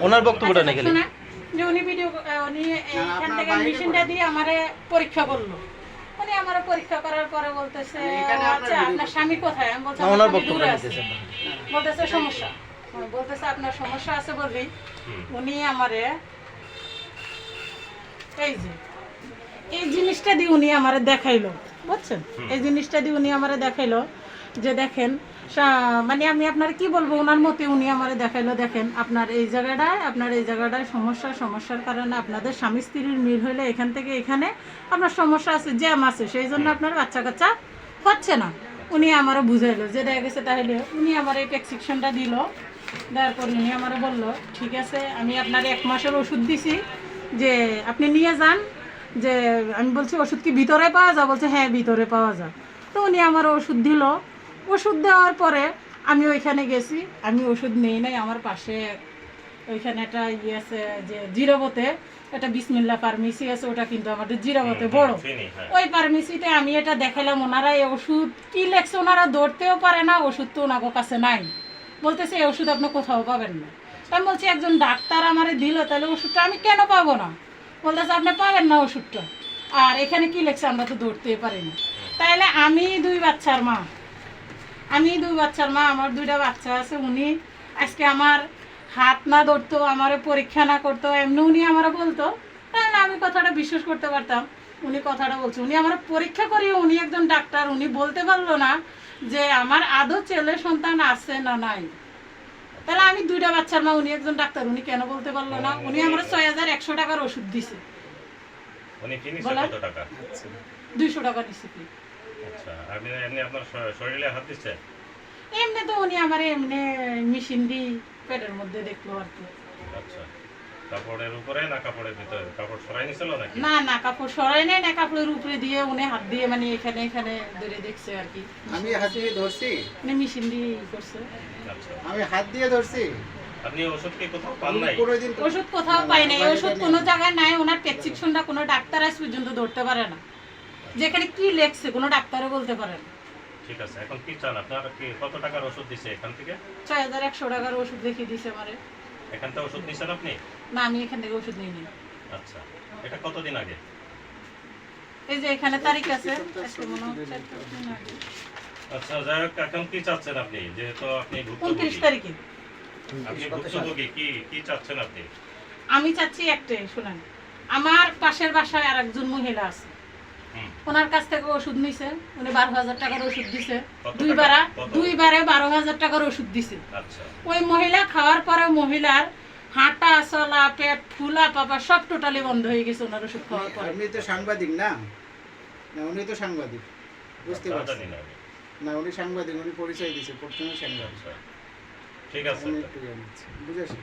ওনার। বক্তব্যটা নাকি আচ্ছা, যে উনি ভিডিও উনি এখান থেকে মেশিনটা দিয়ে আমারে পরীক্ষা করল। উনি আমার পরীক্ষা করার পরে বলতেছে এখানে "ও, আপনার আচ্ছা আপনার স্বামী কোথায়? আমি বলছি ওনার বক্তব্য আছে। বলতেছে সমস্যা। বলতেছে আপনার সমস্যা আছে বলি উনি আমারে এই যে এই জিনিসটা দিয়ে উনি আমারে দেখাইলো। বুঝছেন? এই জিনিসটা দিয়ে উনি আমারে দেখাইলো যে দেখেন মানে আমি আপনার কি বলব ওনার মতে উনি আমার দেখাইলো দেখেন আপনার এই জায়গাটায় আপনার এই জায়গাটায় সমস্যা সমস্যার কারণে আপনাদের স্বামী স্ত্রীর মিল হইলে এখান থেকে এখানে আপনার সমস্যা আছে জ্যাম আছে সেই জন্য আপনার বাচ্চা কাচ্চা হচ্ছে না। উনি আমারও বুঝাইলো যে দেখা গেছে তাহলে উনি আমার এই প্রেসক্রিপশনটা দিল দেওয়ার পর উনি আমারও বলল ঠিক আছে আমি আপনার এক মাসের ওষুধ দিছি যে আপনি নিয়ে যান যে আমি বলছি ওষুধ কি ভিতরে পাওয়া যায়? বলছে হ্যাঁ ভিতরে পাওয়া যায়। তো উনি আমার ওষুধ দিল ওষুধ দেওয়ার পরে আমি ওইখানে গেছি। আমি ওষুধ নেই নাই আমার পাশে ওইখানে একটা ইয়ে আছে যে জিরোবতে একটা বিসমিল্লা ফার্মেসি আছে ওটা কিন্তু আমাদের জিরোবতে বড়। হ্যাঁ। ওই ফার্মেসিতে আমি এটা দেখাইলাম ওনারা এই ওষুধ কি লেখছে ওনারা ধরতেও পারে না ওষুধ তো ওনার কাছে নাই। বলতেছে এই ওষুধ আপনি কোথাও পাবেন না। তা আমি বলছি একজন ডাক্তার আমারে দিল তাহলে ওষুধটা আমি কেন পাবো না? বলতেছে আপনি পাবেন না ওষুধটা। আর এখানে কি লেখছে আমরা তো ধরতেই পারি না। তাহলে আমি দুই বাচ্চার মা আমি দুই বাচ্চার মা আমার দুইটা বাচ্চা আছে উনি আজকে আমার হাত না ধরতো আমার পরীক্ষা না করতো এমনি উনি আমার বলতো। তাহলে আমি কথাটা বিশ্বাস করতে পারতাম উনি কথাটা বলছে। উনি আমার পরীক্ষা করিয়ে উনি একজন ডাক্তার উনি বলতে পারল না যে আমার আদৌ ছেলে সন্তান আছে না নাই। তাহলে আমি দুইটা বাচ্চার মা উনি একজন ডাক্তার উনি কেন বলতে পারল না? উনি আমার ছয় হাজার একশো টাকার ওষুধ দিছে। দুইশো টাকা দিছে কি আচ্ছা আপনি এমনি আপনার শরীরে হাত দিচ্ছে এমনি তো উনি আমার এমনি মেশিন দিয়ে পেটের মধ্যে দেখল আর কি। আচ্ছা কাপড়ের উপরে না কাপড়ের ভিতরে? কাপড় সরাই নিছিল নাকি? না না কাপড় সরাই নাই না কাপড়ের উপরে দিয়ে উনি হাত দিয়ে মানে এখানে এখানে ধরে দেখছে আর কি। আমি হাত দিয়ে ধরছি? মেশিন দিয়ে করছে। আচ্ছা। আমি হাত দিয়ে ধরছি? আপনি ওষুধ কি কোথাও পান নাই? ওষুধ কোথাও পাই নাই ওষুধ কোনো জায়গায় নাই ওনার প্রেসক্রিপশনটা কোনো ডাক্তার আজ পর্যন্ত ধরতে পারে না। যেখানে কি লেখছে কোনো ডাক্তারও বলতে পারে না ঠিক আছে এখন কি চান আপনার? কি কত টাকার ওষুধ দিছে এখান থেকে? ছয় হাজার একশো টাকার ওষুধ দেখিয়ে দিছে আমারে। এখান থেকে ওষুধ নিছেন আপনি? না আমি এখান থেকে ওষুধ নিই নি আচ্ছা এটা কতদিন আগে? এই যে এখানে তারিখ আছে আজকে মনে হচ্ছে দিন আগে। আচ্ছা যাই হোক এখন কি চাচ্ছেন আপনি? যেহেতু আপনি উনত্রিশ ভুক্তভোগী তারিখে। আপনি ভুক্তভোগী কি কি চাচ্ছেন আপনি? আমি চাচ্ছি একটাই শুনেন। আমার পাশের বাসায় আর একজন মহিলা আছে। ওনার কাছ থেকে ওষুধ নিছে উনি বারো হাজার টাকার ওষুধ দিছে। দুইবারা? দুইবারে বারো হাজার টাকার ওষুধ দিছে। আচ্ছা। ওই মহিলা খাওয়ার পরে মহিলার হাঁটা চলা পেট ফুলা পাপা সব টোটালি বন্ধ হয়ে গেছে ওনার ওষুধ খাওয়ার পরে। আপনি তো সাংবাদিক না? না উনি তো সাংবাদিক। বুঝতে পারছি। না উনি সাংবাদিক উনি পরিচয় দিয়েছে প্রথমে সাংবাদিক। আচ্ছা। ঠিক আছে। বুঝেছি।